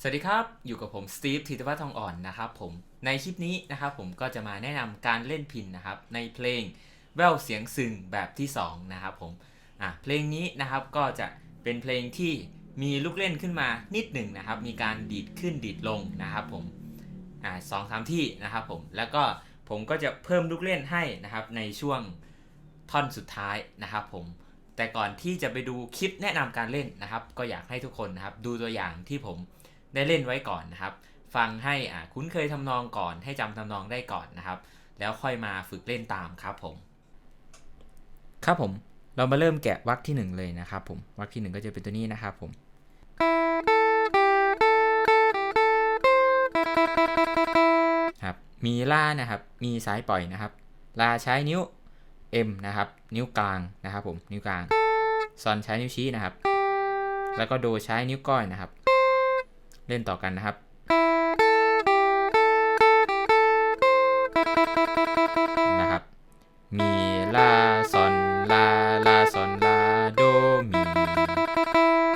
สวัสดีครับ อยู่กับผมสตีฟธีรวัฒน์ทองอ่อนนะครับผม ในคลิปนี้นะครับผมก็จะมาแนะนำการเล่นพินนะครับในเพลงแววเสียงซึงแบบที่2นะครับผมอะเพลงนี้นะครับก็จะเป็นเพลงที่มีลูกเล่นขึ้นมานิดหนึ่งนะครับ มีการดีดขึ้นดีดลงนะครับผมอ่าสองสามที่นะครับผม แล้วก็ผมก็จะเพิ่มลูกเล่นให้นะครับในช่วงท่อนสุดท้ายนะครับผมแต่ก่อนที่จะไปดูคลิปแนะนำการเล่นนะครับ ก็อยากให้ทุกคนนะครับดูตัวอย่างที่ผม ได้เล่นไว้ก่อนนะครับ ฟังให้คุ้นเคยทำนองก่อน ให้จำทำนองได้ก่อนนะครับ แล้วค่อยมาฝึกเล่นตามครับผม ครับผม เรามาเริ่มแกะวรรคที่หนึ่งเลยนะครับผมวรรคที่หนึ่งก็จะเป็นตัวนี้นะครับผมครับมีล่านะครับ มีสายปล่อยนะครับ ลาใช้นิ้ว M นะครับ นิ้วกลางนะครับผม นิ้วกลาง ซอนใช้นิ้วชี้นะครับ แล้วก็โดใช้นิ้วก้อยนะครับ เล่นต่อกันนะครับนะครับ มีลาซอนลาลาซอนลาโดมี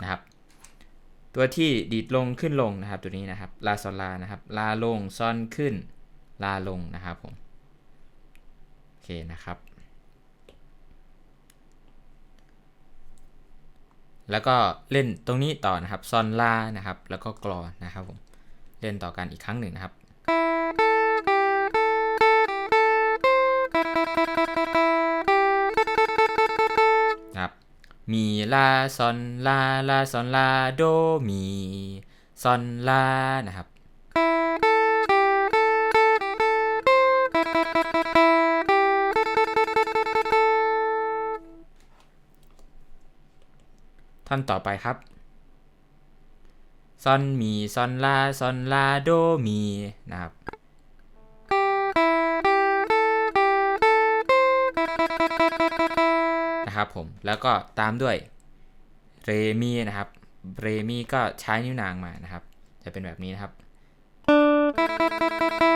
นะครับ ตัวที่ดีดลงขึ้นลงนะครับ ตัวนี้นะครับลาซอนลานะครับลาลงซอนขึ้นลาลงนะครับผมโอเคนะครับ แล้วก็เล่นตรงนี้ต่อนะครับซอนลานะครับ แล้วก็กรอนะครับผมเล่นต่อกันอีกครั้งหนึ่งนะครับครับมีลาซอนลาลาซอนลาโดมีซอนลานะครับ ท่อนต่อไปครับซอนมีซอนลาซอนลาโดมีนะครับนะครับผมแล้วก็ตามด้วยเรมีนะครับเรมีก็ใช้นิ้วนางมานะครับ จะเป็นแบบนี้นะครับ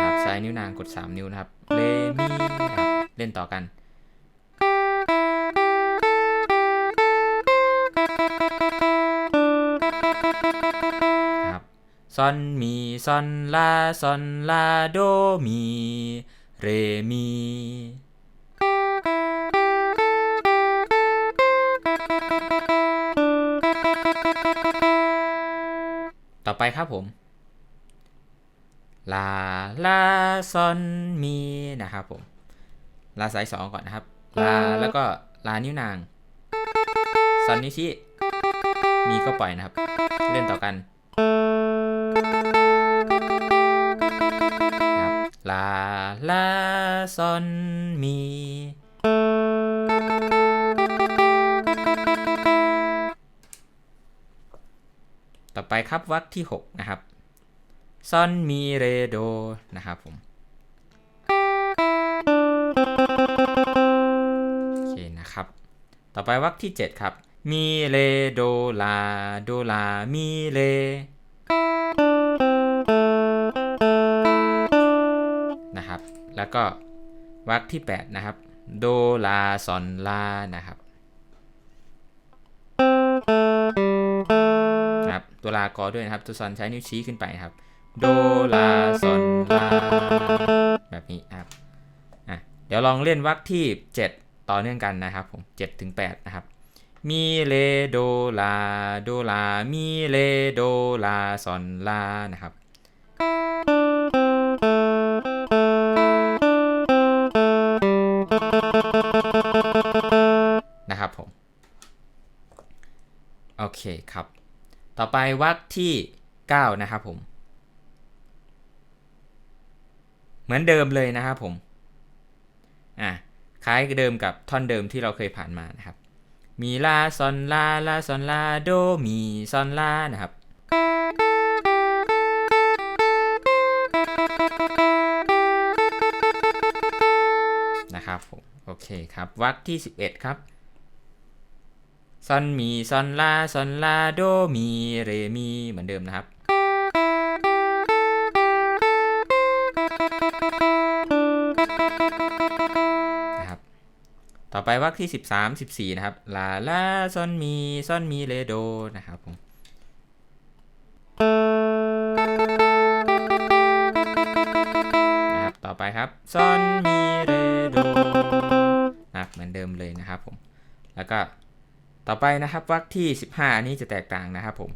ครับใช้นิ้วนางกด 3 นิ้วนะครับเรมีนะครับเล่นต่อกัน ซอนมีซอนลาซอนลาโดมีเรมีต่อไปครับผม ลา ลา ซอน มี นะครับผม ลาสายสองก่อนนะครับ ลา แล้วก็ ลานิ้วนาง ซอนนิ้วชี้ มีก็ปล่อยนะครับ เล่นต่อกันครับ ลาลาซอนมีต่อไปครับวรรคที่ 6 นะครับซอนมีเรโดนะครับผมโอเคนะครับ ต่อไปวรรคที่ 7 ครับ มีเรโดลาโดลามีเร แล้วก็วรรคที่ 8 นะครับ โดลาซอนลานะครับครับตัวลากอด้วยนะครับ ตัวซอนใช้นิ้วชี้ขึ้นไปครับ โดลาซอนลาแบบนี้ครับอะเดี๋ยวลองเล่นวรรคที่ 7 ต่อเนื่องกันนะครับผม7ถึง8นะครับมีเลโดลาโดลามีเลโดลาซอนลานะครับ เคครับ ต่อไปวรรคที่ 9 นะครับผม เหมือนเดิมเลยนะครับผมอะคล้ายเดิมกับท่อนเดิมที่เราเคยผ่านมานะครับ มีลาซอนลาลาซอนลาโดมีซอนลานะครับ นะครับผมโอเคครับวรรคที่ 11 ครับ ซอนมีซอนลาซอนลาโดมีเรมีเหมือนเดิมนะครับ นะครับ ต่อไปวรรคที่ 13 14 นะครับลาลาซอนมีซอนมีเรโดนะครับ อไปนะครับวรรคที่ 15อันนี้จะแตกต่างนะครับผม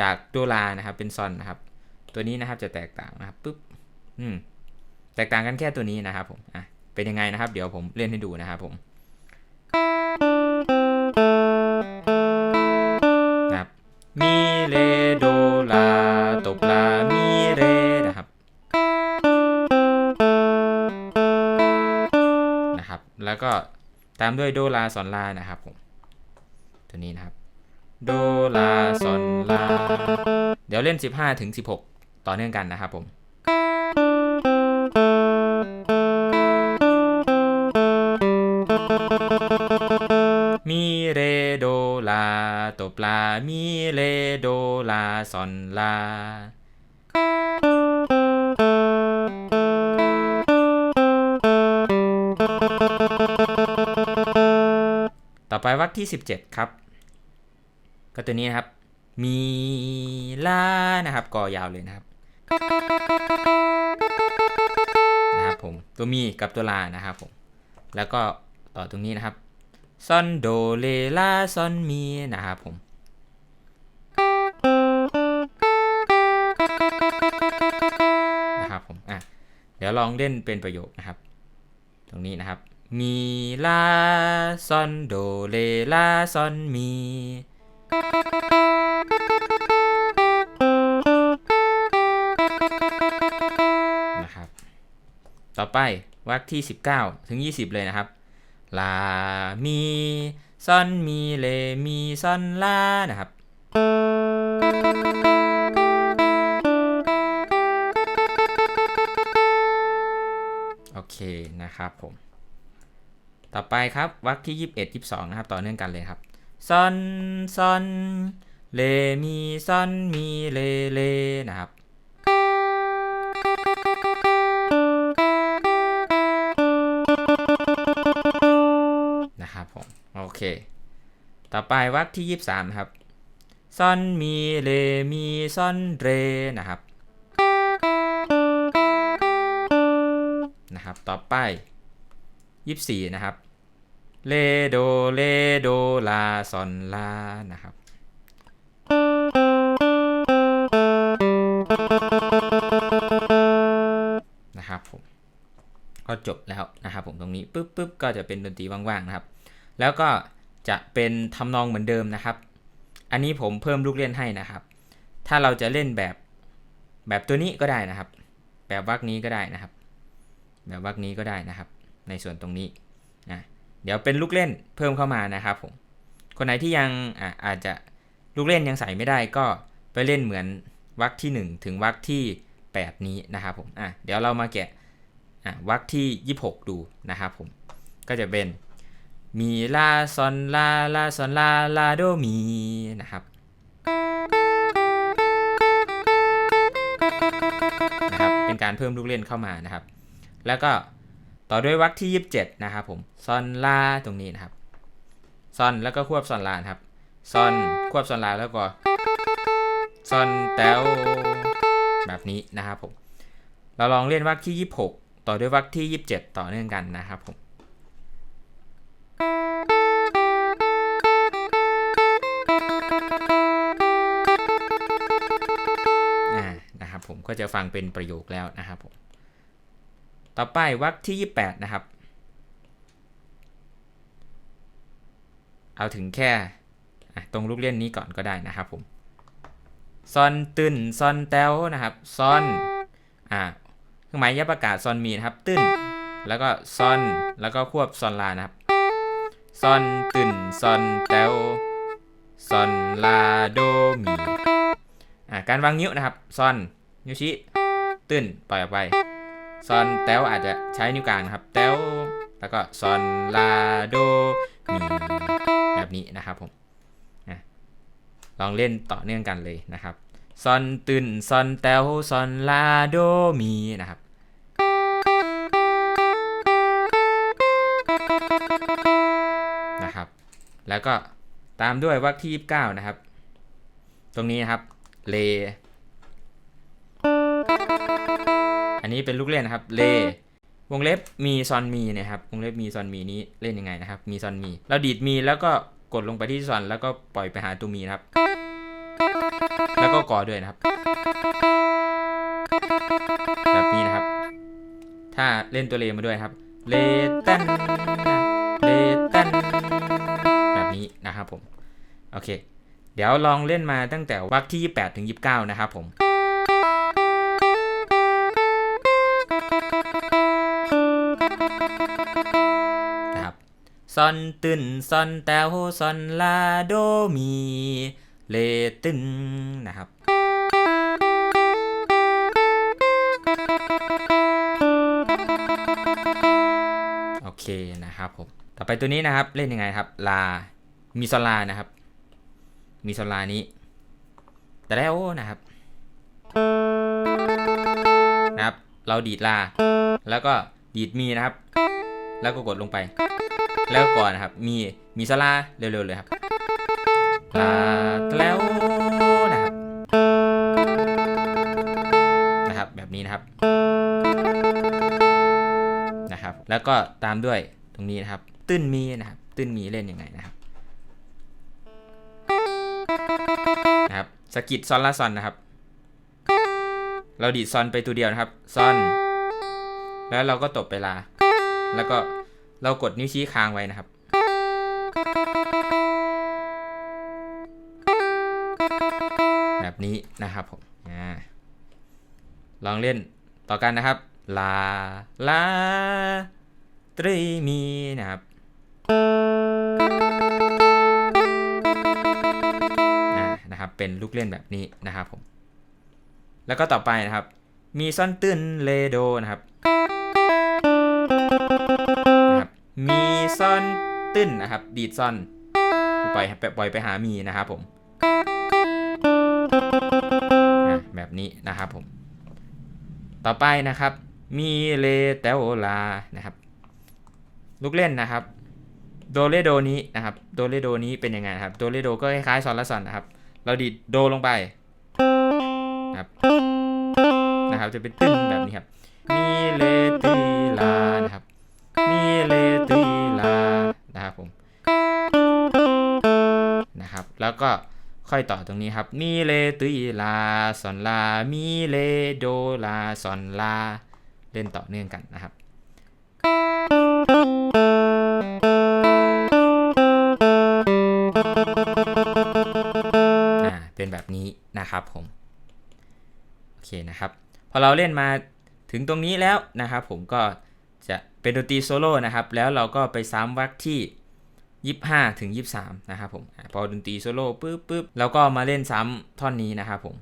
จากโดลานะครับเป็นซอนนะครับ ตัวนี้นะครับจะแตกต่างนะครับปุ๊บอืมแตกต่างกันแค่ตัวนี้นะครับผมอะเป็นยังไงนะครับ เดี๋ยวผมเล่นให้ดูนะครับผมนะครับมีเรโดลาตบลามีเรนะครับนะครับ แล้วก็ตามด้วยโดลาซอนลานะครับผม ตัวนี้นะครับ โดลาซอนลา เดี๋ยวเล่น 15 ถึง 16 ต่อเนื่องกันนะครับผมมีเรโดลาตบลามีเรโดลาซอนลา ต่อไปวรรคที่ 17 ครับ ก็ตัวนี้นะครับ มีลานะครับกอยาวเลยนะครับนะครับผมตัวมีกับตัวลานะครับผมแล้วก็ต่อตรงนี้นะครับซอนโดเลลาซอนมีนะครับผมนะครับผมอะเดี๋ยวลองเล่นเป็นประโยคนะครับ ตรงนี้นะครับ มีลาซอนโดเลลาซอนมี นะครับ ต่อไปวรรคที่ 19 ถึง 20 เลยนะครับ ลา มีซอน มี เล มีซอน ลา นะครับ โอเค นะครับผม ต่อไปครับวรรคที่ 21 22 นะครับ ต่อเนื่องกันเลยครับ ซอนซอนเลมีซอนมีเลเลนะครับนะครับผมโอเค ต่อไปวรรคที่ 23 ครับซอนมีเลมีซอนเรนะครับนะครับ ต่อไป 24 นะครับ เลโดเลโดลาซอนลานะครับ นะครับผมก็จบแล้วนะครับผมตรงนี้ปุ๊บปุ๊บก็จะเป็นดนตรีว่างๆนะครับ แล้วก็จะเป็นทำนองเหมือนเดิมนะครับ อันนี้ผมเพิ่มลูกเล่นให้นะครับ ถ้าเราจะเล่นแบบแบบตัวนี้ก็ได้นะครับ แบบวรรคนี้ก็ได้นะครับ แบบวรรคนี้ก็ได้นะครับ ในส่วนตรงนี้ เดี๋ยวเป็นลูกเล่นเพิ่มเข้ามานะครับผมคนไหนที่ยังอะอาจจะลูกเล่นยังใส่ไม่ได้ก็ไปเล่นเหมือนวรรคที่ 1 ถึงวรรคที่ 8 นี้นะครับผมอะเดี๋ยวเรามาแกะอะวรรคที่ 26 ดูนะครับผมก็จะเป็นมีลาซอนลาลาซอนลาลาโดมีนะครับนะครับเป็นการเพิ่มลูกเล่นเข้ามานะครับ แล้วก็ ต่อด้วยวรรคที่ 27 นะครับผมซอนลาตรงนี้นะครับซอนแล้วก็ควบซอนลานครับซอนควบซอนลาแล้วก็ซอนแตวแบบนี้นะครับผมเราลองเล่นวรรคที่ 26 ต่อด้วยวรรคที่ 27 ต่อเนื่องกันนะครับผมอ่านะครับผมก็จะฟังเป็นประโยคแล้วนะครับผม ต่อไปวรรคที่ 28 นะครับ เอาถึงแค่ตรงลูกเล่นนี้ก่อนก็ได้นะครับผมซอนตึนซอนแต้วนะครับซอนอ่าเครื่องหมายยับประกาศซอนมีนะครับตึ้นแล้วก็ซอนแล้วก็ควบซอนลานะครับซอนตึนซอนแต้วซอนลาโดมีอ่าการวางนิ้วนะครับซอนนิ้วชี้ตื้นปล่อยออกไป ซอนแต้วอาจจะใช้นิ้วกลางนะครับ แต้วแล้วก็ซอนลาโดมีแบบนี้นะครับผมลองเล่นต่อเนื่องกันเลยนะครับซอนตึนซอนแต้วซอนลาโดมีนะครับนะครับ แล้วก็ตามด้วยวรรคที่ 29 นะครับ ตรงนี้นะครับเล อันนี้เป็นลูกเล่นนะครับ เล วงเล็บมีซอนมีนะครับ วงเล็บมีซอนมีนี้เล่นยังไงนะครับ มีซอนมี เราดีดมีแล้วก็กดลงไปที่ซอนแล้วก็ปล่อยไปหาตัวมีนะครับ แล้วก็ก่อด้วยนะครับ แบบนี้นะครับ ถ้าเล่นตัวเลมาด้วยครับ เลตันเลตันแบบนี้นะครับผม โอเค เดี๋ยวลองเล่นมาตั้งแต่วรรคที่ 28 ถึง 29 นะครับผม ซอนตึนซอนแตวซอนลาโดมีเลตึนนะครับ โอเคนะครับผมต่อไปตัวนี้นะครับเล่นยังไงครับ ลา มีซอนลานะครับ มีซอนลานี้ แต่แล้วนะครับนะครับ เราดีดลา แล้วก็ดีดมีนะครับ แล้วก็กดลงไป แล้วก่อนนะครับ มีมีซอนลาเร็วๆเลยครับลาแล้วนะครับนะครับแบบนี้นะครับนะครับ แล้วก็ตามด้วยตรงนี้นะครับ ตื้นมีนะครับ ตื้นมีเล่นยังไงนะครับนะครับสกิดซอนละซอนนะครับ เราดีดซอนไปตัวเดียวนะครับซอน แล้วเราก็ตบไปลา แล้วก็ เรากดนิ้วชี้ค้างไว้นะครับ แบบนี้นะครับผมอลองเล่นต่อกันนะครับ ลา ลา ตรีมีนะครับนะครับ เป็นลูกเล่นแบบนี้นะครับผม แล้วก็ต่อไปนะครับ มีซ่อนตื้นเลโดนะครับ มีซ่อนตื้นนะครับ ดีดซ่อนปล่อยปล่อยไปหามีนะครับผมแบบนี้นะครับผม ต่อไปนะครับ มีเลเตโอลานะครับ ลูกเล่นนะครับ โดเลโดนี้นะครับ โดเลโดนี้เป็นยังไงครับ โดเลโดก็คล้ายๆซอนละซอนนะครับ เราดีดโดลงไปนะครับนะครับ จะเป็นตึ้นแบบนี้ครับ มีเลตีลานะครับ มีเลตีลานะครับผมนะครับ แล้วก็ค่อยต่อตรงนี้ครับ มีเลตีลาซอนลา มีเลโดลาซอนลา เล่นต่อเนื่องกันนะครับอ่าเป็นแบบนี้นะครับผม โอเคนะครับ พอเราเล่นมาถึงตรงนี้แล้วนะครับผมก็ จะเป็นดนตรีโซโล่นะครับ แล้วเราก็ไปซ้ำวรรคที่ 25 ถึง 23 นะครับผม พอดนตรีโซโล่ปุ๊บปุ๊บเราก็มาเล่นซ้ำท่อนนี้นะครับผม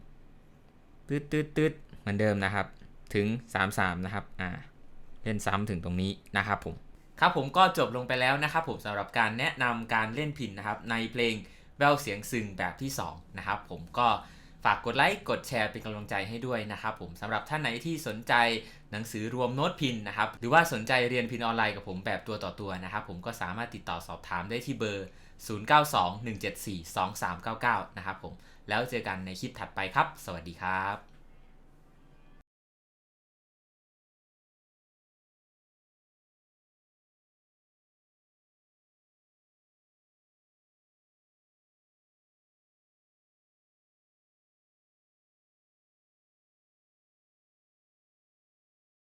ตืดตืดตืดเหมือนเดิมนะครับ ถึง 33 นะครับ อ่า เล่นซ้ำถึงตรงนี้นะครับผม ครับผมก็จบลงไปแล้วนะครับผมสำหรับการแนะนำการเล่นพินนะครับ ในเพลงแววเสียงซึงแบบที่ 2 นะครับผมก็ฝากกดไลค์ กดแชร์เป็นกำลังใจให้ด้วยนะครับผมสำหรับท่านไหนที่สนใจ หนังสือรวมโน้ตพินนะครับ หรือว่าสนใจเรียนพินออนไลน์กับผมแบบตัวต่อตัวนะครับ ผมก็สามารถติดต่อสอบถามได้ที่เบอร์ 0921742399 นะครับผม แล้วเจอกันในคลิปถัดไปครับ สวัสดีครับ